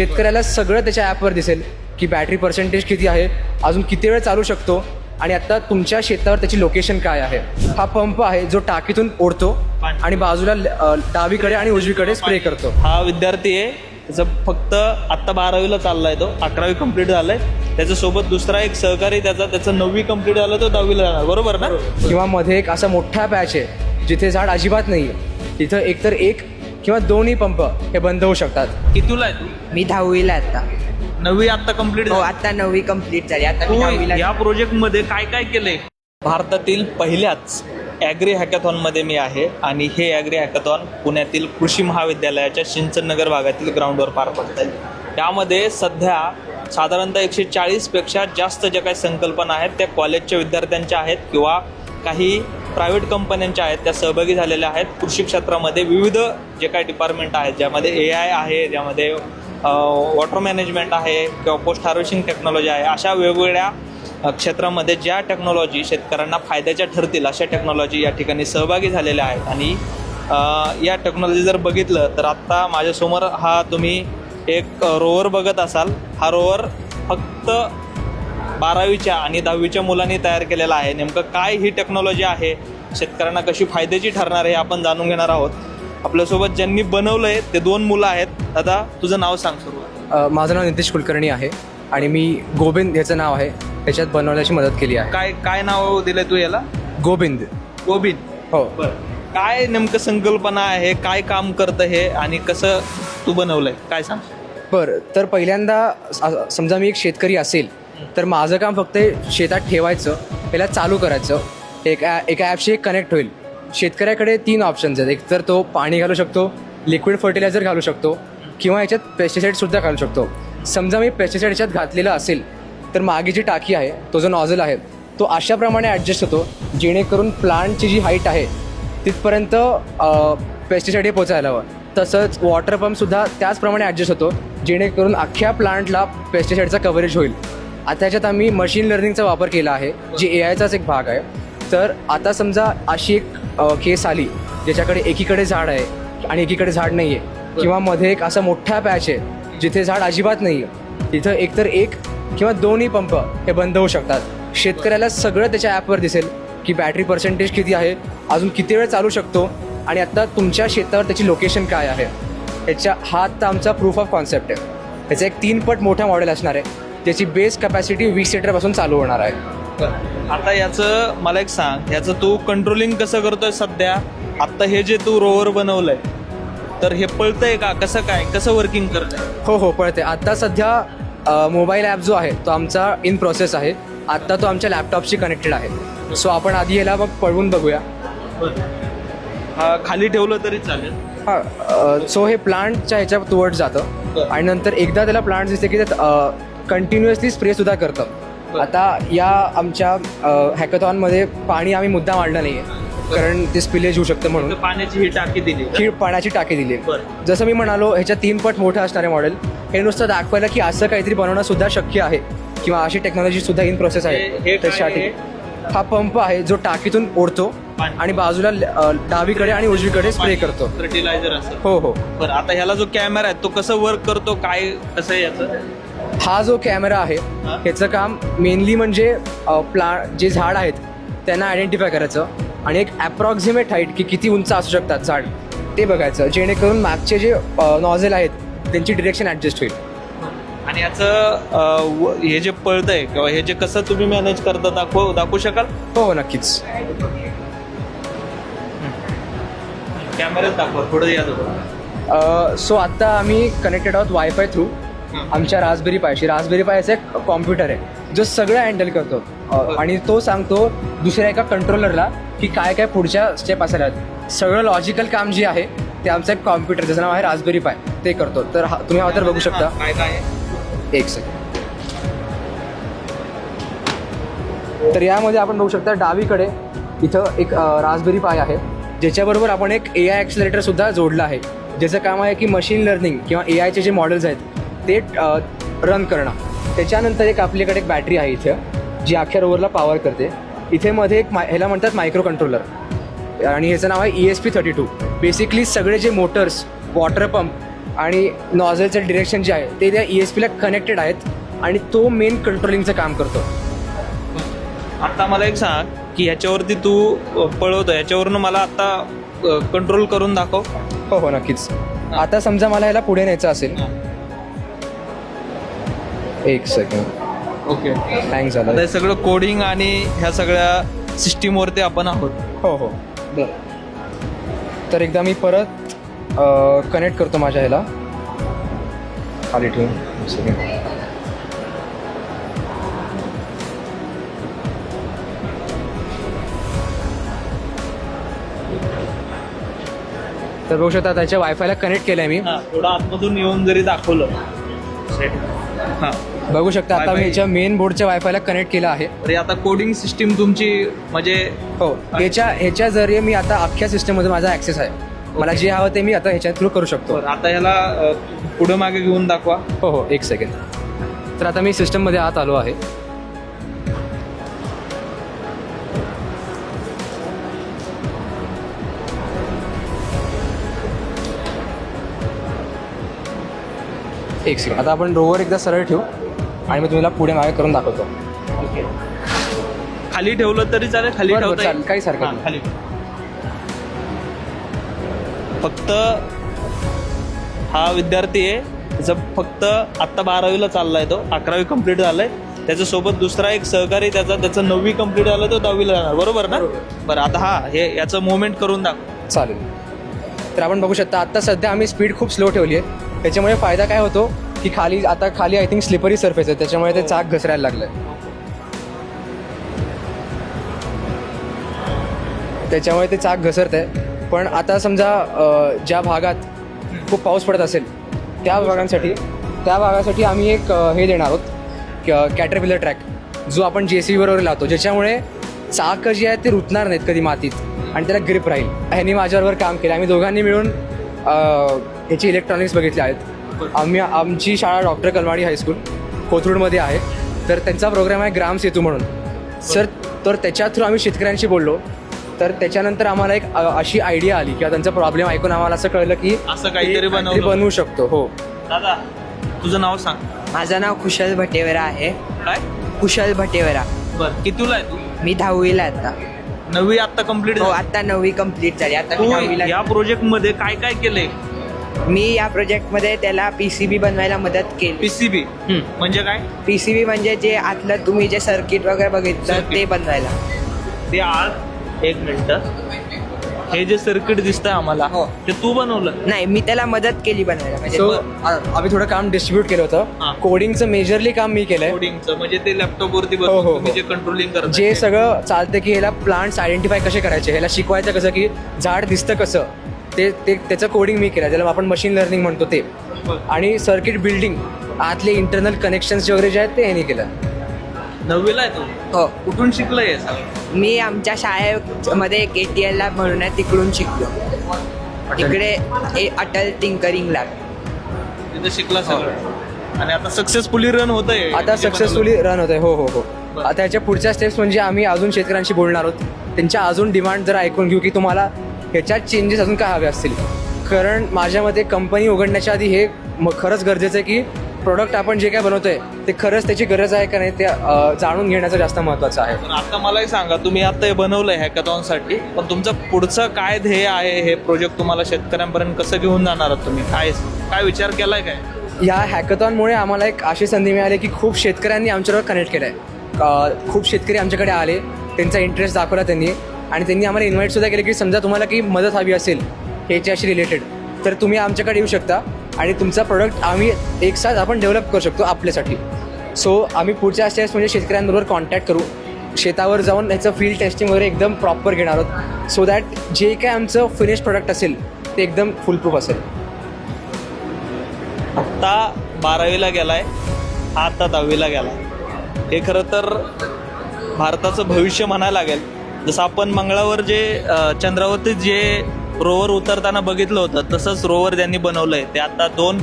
शेतकऱ्याला सगळं त्याच्या ॲपवर दिसेल की बॅटरी पर्सेंटेज किती आहे अजून किती वेळ चालू शकतो आणि आता तुमच्या शेतावर त्याची लोकेशन काय आहे. हा पंप आहे जो टाकीतून ओढतो आणि बाजूला डावीकडे आणि उजवीकडे स्प्रे करतो. हा विद्यार्थी आहे. त्याचं फक्त आत्ता बारावीला चाललाय तो. अकरावी कंप्लीट झालाय. त्याच्यासोबत दुसरा एक सहकारी त्याचा. त्याचं नववी कंप्लीट झालं तो दहावीला जाणार. बरोबर ना? किंवा मध्ये एक असा मोठा पॅच आहे जिथे झाड अजिबात नाही आहे तिथं एकतर एक किंवा दोन्ही पंप हे बंद होऊ शकतात. कितीला आहे तू? मी दहावीला आहे आता. नववी आत्ता कंप्लीट हो आता नववी कंप्लीट झाली. आता मी दहावीला या प्रोजेक्टमध्ये काय काय केलंय? भारतातील पहिल्याच ॲग्री हॅकॅथॉनमध्ये मी आहे आणि हे ॲग्री हॅकॅथॉन पुण्यातील कृषी महाविद्यालयाच्या सिंचननगर भागातील ग्राउंडवर पार पडत आहे. त्यामध्ये सध्या साधारणतः एकशे चाळीसपेक्षा जास्त ज्या काही संकल्पना आहेत त्या कॉलेजच्या विद्यार्थ्यांच्या आहेत किंवा काही प्रायव्हेट कंपन्यांच्या आहेत त्या सहभागी झालेल्या आहेत. कृषी क्षेत्रामध्ये विविध जे काही डिपार्टमेंट आहेत ज्यामध्ये ए आय आहे ज्यामध्ये वॉटर मॅनेजमेंट आहे किंवा पोस्ट हार्वेस्टिंग टेक्नॉलॉजी आहे अशा वेगवेगळ्या क्षेत्रामध्ये ज्या टेक्नॉलॉजी शेतकऱ्यांना फायद्याच्या ठरतील अशा टेक्नॉलॉजी या ठिकाणी सहभागी झालेल्या आहेत. आणि या टेक्नॉलॉजी जर बघितलं तर आत्ता माझ्यासमोर हा तुम्ही एक रोवर बघत असाल. हा रोवर फक्त बारावीच्या आणि दहावीच्या मुलांनी तयार केलेला आहे. नेमकं काय ही टेक्नॉलॉजी आहे? शेतकऱ्यांना कशी फायद्याची ठरणार आहे आपण जाणून घेणार आहोत. आपल्यासोबत ज्यांनी बनवलं आहे ते दोन मुलं आहेत. दादा तुझं नाव सांग अ, माझं नाव नितीश कुलकर्णी आहे आणि मी गोबिंद ह्याचं नाव आहे. त्याच्यात बनवण्याची मदत केली आहे. काय काय नाव दिलंय तू याला? गोबिंद. गोबिंद. हो. काय नेमकं संकल्पना आहे? काय काम करतं हे? आणि कसं तू बनवलंय? काय सांग. बरं तर पहिल्यांदा समजा मी एक शेतकरी असेल तर माझं काम फक्त शेतात ठेवायचं त्याला चालू करायचं. एक ॲ एका ॲपशी एक कनेक्ट होईल. शेतकऱ्याकडे तीन ऑप्शन्स आहेत. एक तर तो पाणी घालू शकतो लिक्विड फर्टिलायझर घालू शकतो किंवा याच्यात पेस्टिसाईडसुद्धा घालू शकतो. समजा मी पेस्टिसाईड याच्यात घातलेलं असेल तर मागे जी टाकी आहे तो जो नॉझल आहे तो अशाप्रमाणे ॲडजस्ट होतो जेणेकरून प्लांटची जी हाईट आहे तिथपर्यंत पेस्टिसाईड हे पोचायला हवं. तसंच वॉटर पंपसुद्धा त्याचप्रमाणे ॲडजस्ट होतो जेणेकरून अख्ख्या प्लांटला पेस्टिसाईडचा कव्हरेज होईल. आता त्याच्यात आम्ही मशीन लर्निंगचा वापर केला आहे जे ए आयचाच एक भाग आहे. तर आता समजा अशी एक केस आली ज्याच्याकडे एकीकडे झाड आहे आणि एकीकडे झाड नाही आहे किंवा मध्ये एक असा मोठा पॅच आहे जिथे झाड अजिबात नाही आहे तिथं एकतर एक किंवा दोन्ही पंप हे बंद होऊ शकतात. शेतकऱ्याला सगळं त्याच्या ॲपवर दिसेल की बॅटरी पर्सेंटेज किती आहे अजून किती वेळ चालू शकतो आणि आत्ता तुमच्या शेतावर त्याची लोकेशन काय आहे. ह्याच्या हा आत्ता आमचा प्रूफ ऑफ कॉन्सेप्ट आहे. ह्याचा एक तीन पट मोठा मॉडेल असणार आहे. ज्याची बेस कॅपॅसिटी वीस लिटरपासून चालू होणार आहे. आता याचं मला एक सांग. याचं तू कंट्रोलिंग कसं करतोय सध्या? आत्ता हे जे तू रोवर बनवलंय तर हे पळतंय का? कसं काय? कसं वर्किंग करतंय? हो हो पळते आता सध्या मोबाईल ॲप जो आहे तो आमचा इन प्रोसेस आहे. आत्ता तो आमच्या लॅपटॉपशी कनेक्टेड आहे. सो आपण आधी याला मग पळवून बघूया. हा खाली ठेवलं तरी चालेल. हां सो हे प्लांटच्या ह्याच्यात वर जातं. आणि नंतर एकदा त्याला प्लांट दिसते की त्यात कंटिन्युअसली स्प्रेसुद्धा करतं. आता या आमच्या हॅकथॉनमध्ये पाणी आम्ही मुद्दा मांडलं नाही आहे कारण ते स्पिलेज होऊ शकतं म्हणून. पाण्याची ही टाकी दिली. ही पाण्याची टाकी दिली. जसं मी म्हणालो ह्याच्या तीन पट मोठं असणारे मॉडेल हे नुसतं दाखवायला की असं काहीतरी बनवणं सुद्धा शक्य आहे. किंवा अशी टेक्नॉलॉजी सुद्धा इन प्रोसेस आहे. आहे? हा पंप आहे जो टाकीतून ओढतो. आणि बाजूला डावीकडे आणि उजवीकडे स्प्रे करतो. फर्टिलायझर हो हो. आता ह्याला जो कॅमेरा आहे तो कसं वर्क करतो? काय कसं याचं? हा जो कॅमेरा आहे. ह्याचं काम मेनली म्हणजे प्ला जे झाड आहेत त्यांना आयडेंटिफाय करायचं आणि एक अप्रॉक्झिमेट हाईट की किती उंच असू शकतात झाड. ते बघायचं जेणेकरून मागचे जे नॉझेल आहेत त्यांची डिरेक्शन ॲडजस्ट होईल. आणि याचं हे जे पळतंय किंवा हे जे कसं तुम्ही मॅनेज करता दाखवू दाखवू शकाल? हो हो नक्कीच. कॅमेऱ्यात दाखवा थोडं या. सो आत्ता आम्ही कनेक्टेड आहोत वायफाय थ्रू आमच्या रासबेरी पायशी. रासबेरी पायचा एक कॉम्प्युटर आहे जो सगळं हँडल करतो. आणि तो सांगतो दुसऱ्या एका कंट्रोलरला की काय काय पुढच्या स्टेप असायला आहेत सगळं लॉजिकल काम जे आहे ते आमचं एक कॉम्प्युटर ज्याचं नाव आहे रासबेरी पाय. ते करतो. तर हा तुम्ही हा तर बघू शकता. काय काय एक सेकंड तर यामध्ये आपण बघू शकता डावीकडे इथं एक रासबेरी पाय आहे. ज्याच्याबरोबर आपण एक ए आय ॲक्सिलेटर सुद्धा जोडलं आहे. ज्याचं काम आहे की मशीन लर्निंग किंवा ए आयचे जे मॉडेल्स आहेत ते रन करणं. त्याच्यानंतर एक आपल्याकडे एक बॅटरी आहे इथं जी अख्ख्या रोवरला पॉवर करते. इथे मध्ये एक माय ह्याला म्हणतात मायक्रो कंट्रोलर आणि ह्याचं नाव आहे E S P thirty two basically सगळे जे मोटर्स वॉटर पंप आणि नॉझलचं डिरेक्शन जे आहे ते त्या ई एस पीला कनेक्टेड आहेत आणि तो मेन कंट्रोलिंगचं काम करतो. आता मला एक सांग की ह्याच्यावरती तू पळवतो ह्याच्यावरून मला आता कंट्रोल करून दाखव. हो हो नक्कीच. आता समजा मला ह्याला पुढे न्यायचं असेल एक सेकंड ओके हँग झालं. हे सगळं कोडिंग आणि ह्या सगळ्या सिस्टीमवरती आपण आहोत. हो हो. तर एकदा मी परत कनेक्ट करतो माझ्या ह्याला. खाली ठेवून. second. तर बघू शकता त्याच्या वायफायला कनेक्ट केलं आहे मी. हा थोडं आतमधून येऊन जरी दाखवलं. हा. बघू शकता आता मी Wi-Fi. याच्या मेन बोर्डच्या वायफायला कनेक्ट केलं आहे. तरी आता कोडिंग सिस्टीम तुमची म्हणजे हो ह्याच्या ह्याच्या जरिये मी आता अख्ख्या सिस्टममध्ये माझा ॲक्सेस आहे. मला जे हवं ते मी आता ह्याच्या थ्रू करू शकतो. बरं, आता ह्याला अ, पुढं मागे घेऊन दाखवा. हो हो एक सेकंड तर आता मी सिस्टममध्ये आत आलो आहे. एक सेकंड आता आपण रोवर एकदा सरळ ठेवू आणि मी तुम्हाला पुढे मागे करून दाखवतो. खाली ठेवलं तरी चालेल खाली बरं, बरं, ठेवता चालेल, येईल? काहीच हरकत हा, नाही. खाली फक्त हा विद्यार्थी आहे त्याचं फक्त आत्ता बारावीला चाललाय तो अकरावी कंप्लीट झालाय. त्याच्यासोबत दुसरा एक सहकारी त्याचा त्याचं नववी कंप्लीट झालं तो दहावीला जाणार. बरोबर ना? बरं आता हा हे याचं मुवमेंट करून दाखव. चालेल. तर आपण बघू शकता आता सध्या आम्ही स्पीड खूप स्लो ठेवली आहे. त्याच्यामुळे फायदा काय होतो की खाली आता खाली आय थिंक स्लिपरी सरफेस आहे त्याच्यामुळे ते चाक घसरायला लागलं त्याच्यामुळे ते चाक घसरत आहे पण आता समजा ज्या भागात खूप पाऊस पडत असेल त्या भागांसाठी त्या भागासाठी आम्ही एक हे देणार आहोत कॅटरपिलर ट्रॅक जो आपण जे सी बरोबर लावतो ज्याच्यामुळे चाक जी आहेत ते रुतणार नाहीत कधी मातीत आणि त्याला ग्रिप राहील. ह्यांनी माझ्याबरोबर काम केलं. आम्ही दोघांनी मिळून ह्याची इलेक्ट्रॉनिक्स बघितले आहेत. आम्ही आमची शाळा डॉक्टर कलवाडी हायस्कूल कोथरूडमध्ये आहे. तर त्यांचा प्रोग्राम आहे ग्राम सेतू म्हणून. सर तर त्याच्या थ्रू आम्ही शेतकऱ्यांशी बोललो. तर त्याच्यानंतर आम्हाला एक अशी आयडिया आली किंवा त्यांचा प्रॉब्लेम ऐकून आम्हाला असं कळलं की असं काहीतरी. बनवू शकतो हो. दादा तुझं नाव सांग. माझं नाव कुशल भटेवरा आहे. काय? कुशल भटेवरा. बरं कितीला आहे तू? मी दहावीला आहे आता. नववी आत्ता कंप्लीट हो आता नववी कंप्लीट झाली. आता मी या प्रोजेक्टमध्ये काय काय केलंय? मी या प्रोजेक्टमध्ये त्याला पीसीबी बनवायला मदत केली. पीसीबी म्हणजे काय? पीसीबी म्हणजे जे आतलं तुम्ही जे सर्किट वगैरे बघितलं Circuit. ते बनवायला. ते आज एक मिनिट. हे जे सर्किट दिसतंय आम्हाला हो. ते तू बनवलं? नाही मी त्याला मदत केली बनवायला. म्हणजे आम्ही थोडं काम डिस्ट्रीब्यूट केलं हा. होतं कोडिंगचं मेजरली काम मी केलंय. कोडिंगचं म्हणजे ते लॅपटॉप वरती हो, हो, बसून तुम्ही हो. जे कंट्रोलिंग करत जे सगळं चालतं की ह्याला प्लांट्स आयडेंटिफाय कसे करायचे ह्याला शिकवायचं कसं की झाड दिसतं कसं ते ते त्याचं कोडिंग मी केलं. त्याला आपण मशीन लर्निंग म्हणतो ते. आणि सर्किट बिल्डिंग आतले इंटरनल कनेक्शन्स वगैरे जे आहेत ते ह्यानी केलं. नववीला आहे तू? हो. कुठून शिकलंय हे सगळं? मी आमच्या शाळेमध्ये एक ए टी एल लॅब म्हणून आहे तिकडून शिकलो. तिकडे ए अटल टिंकरिंग लॅब तिथं शिकला सगळं. आणि आता सक्सेसफुली रन होत आहे आता. सक्सेसफुली रन होत आहे हो हो. हो आता ह्याच्या पुढच्या स्टेप्स म्हणजे आम्ही अजून शेतकऱ्यांशी बोलणार आहोत. त्यांच्या अजून डिमांड जर ऐकून घेऊ की तुम्हाला ह्याच्यात चेंजेस अजून काय हवे असतील. कारण माझ्या मते कंपनी उघडण्याच्या आधी हे म- खरंच गरजेचं आहे की प्रोडक्ट आपण जे काय बनवतोय ते खरंच त्याची गरज आहे का नाही ते अ, जाणून घेण्याचं जास्त महत्त्वाचं आहे. पण आता मला एक सांगा तुम्ही आता हे बनवलंय हॅकॅथॉनसाठी पण तुमचं पुढचं काय ध्येय आहे हे प्रोजेक्ट तुम्हाला शेतकऱ्यांपर्यंत कसं घेऊन जाणार आहात तुम्ही? काय काय विचार केलाय काय? ह्या हॅकथॉनमुळे आम्हाला एक अशी संधी मिळाली की खूप शेतकऱ्यांनी आमच्याबरोबर कनेक्ट केलं आहे खूप शेतकरी आमच्याकडे आले त्यांचा इंटरेस्ट दाखवला त्यांनी आणि त्यांनी आम्हाला इन्व्हाइट सुद्धा केलं की समजा तुम्हाला काही मदत हवी असेल ह्याच्याशी रिलेटेड तर तुम्ही आमच्याकडे येऊ शकता आणि तुमचा प्रोडक्ट आम्ही एक साथ आपण डेव्हलप करू शकतो आपल्यासाठी. सो आम्ही पुढच्या स्टेप्स म्हणजे शेतकऱ्यांबरोबर कॉन्टॅक्ट करू. शेतावर जाऊन ह्याचं फील्ड टेस्टिंग वगैरे एकदम प्रॉपर घेणार आहोत. सो दॅट जे काय आमचं फिनिश प्रोडक्ट असेल ते एकदम फुलप्रूफ असेल. आत्ता बारावीला गेलाय हा आता दहावीला गेला हे खरं तर भारताचं भविष्य म्हणायला लागेल. जसं आपण मंगळावर जे चंद्रावरती जे रोवर उतरताना बघितलं होतं तसंच रोवर त्यांनी आहे ते आता दोन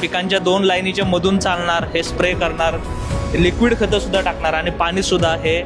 पिकांच्या दोन लाईनीच्या मधून चालणार हे स्प्रे करणार लिक्विड खतंसुद्धा टाकणार आणि पाणीसुद्धा हे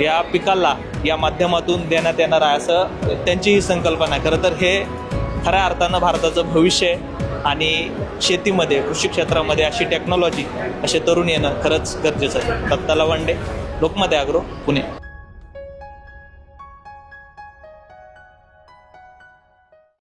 या पिकाला या माध्यमातून देण्यात येणार आहे असं त्यांची ही संकल्पना आहे. खरं तर हे खऱ्या अर्थानं भारताचं भविष्य आहे आणि शेतीमध्ये कृषी क्षेत्रामध्ये अशी टेक्नॉलॉजी असे तरुण येणं खरंच गरजेचं आहे. दत्ताला वंडे लोकमत आग्रो पुणे.